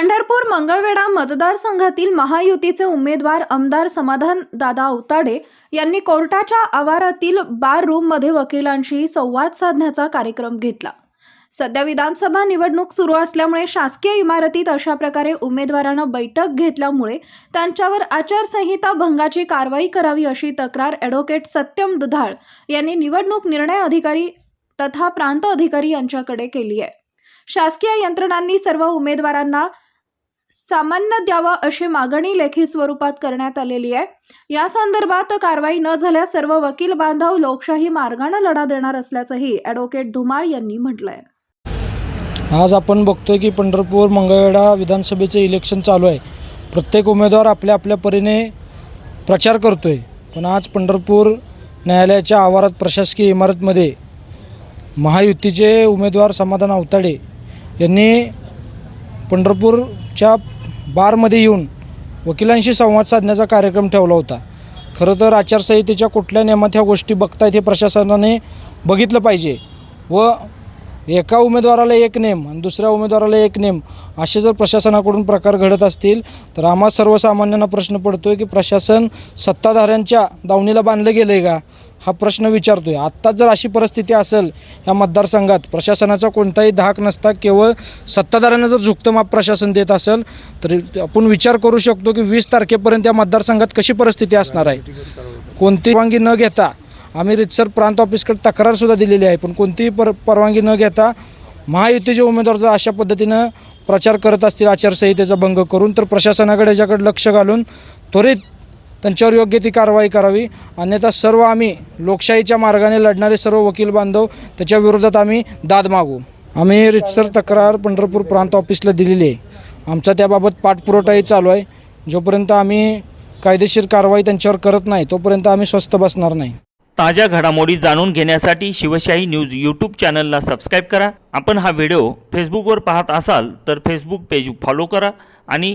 पंढरपूर मंगळवेढा मतदारसंघातील महायुतीचे उमेदवार आमदार समाधान दादा अवताडे यांनी कोर्टाच्या आवारातील बार रूममध्ये वकिलांशी संवाद साधण्याचा कार्यक्रम घेतला. सध्या विधानसभा निवडणूक सुरू असल्यामुळे शासकीय इमारतीत अशा प्रकारे उमेदवारानं बैठक घेतल्यामुळे त्यांच्यावर आचारसंहिता भंगाची कारवाई करावी अशी तक्रार ॲडव्होकेट सत्यम दुधाळ यांनी निवडणूक निर्णय अधिकारी तथा प्रांत अधिकारी यांच्याकडे केली आहे. शासकीय यंत्रणांनी सर्व उमेदवारांना सामान्य द्यावा अशी मागणी लेखी स्वरूपात करण्यात आलेली आहे. या संदर्भात कारवाई न झाल्यास सर्व वकील बांधव लोकशाही मार्गाने लढा देणार असल्याचंही ॲडव्होकेट धुमाळ यांनी म्हटलंय. आज आपण बघतोय की पंढरपूर मंगळवेढा विधानसभेचे इलेक्शन चालू आहे. प्रत्येक उमेदवार आपल्या आपल्या परीने प्रचार करतोय. पण आज पंढरपूर न्यायालयाच्या आवारात प्रशासकीय इमारतमध्ये महायुतीचे उमेदवार समाधान अवताडे यांनी पंढरपूरच्या बारमध्ये येऊन वकिलांशी संवाद साधण्याचा कार्यक्रम ठेवला होता. खरं तर आचारसंहितेच्या कुठल्या नियमात ह्या गोष्टी बघतायत हे प्रशासनाने बघितलं पाहिजे व एका उमेदवाराला एक नेम आणि दुसऱ्या उमेदवाराला एक नेम असे जर प्रशासनाकडून प्रकार घडत असतील तर आम्हा सर्वसामान्यांना प्रश्न पडतो आहे की प्रशासन सत्ताधाऱ्यांच्या दावणीला बांधलं गेलं आहे का? हा प्रश्न विचारतो आहे आत्ताच जर अशी परिस्थिती असेल या मतदारसंघात प्रशासनाचा कोणताही धाक नसता केवळ सत्ताधाऱ्यांना जर झुकतं माप प्रशासन देत असेल तर आपण विचार करू शकतो की वीस तारखेपर्यंत या मतदारसंघात कशी परिस्थिती असणार आहे. कोणती परवानगी न घेता आम्ही रितसर प्रांत ऑफिसकडे तक्रारसुद्धा दिलेली आहे पण कोणतीही पर परवानगी न घेता महायुतीचे उमेदवार जर अशा पद्धतीनं प्रचार करत असतील आचारसंहितेचा भंग करून तर प्रशासनाकडे याच्याकडे लक्ष घालून त्वरित त्यांच्यावर योग्य ती कारवाई करावी. अन्यथा सर्व आम्ही लोकशाहीच्या मार्गाने लढणारे सर्व वकील बांधव त्याच्या विरोधात आम्ही दाद मागू. आम्ही रितसर तक्रार पंढरपूर प्रांत ऑफिसला दिलेली आहे. आमचा त्याबाबत पाठपुरवठाही चालू आहे. जोपर्यंत आम्ही कायदेशीर कारवाई त्यांच्यावर करत नाही तोपर्यंत आम्ही स्वस्थ बसणार नाही. ताज्या घडामोडी जाणून घेण्यासाठी शिवशाही न्यूज यूट्यूब चॅनलला सबस्क्राईब करा. आपण हा व्हिडिओ फेसबुकवर पाहत असाल तर फेसबुक पेज फॉलो करा आणि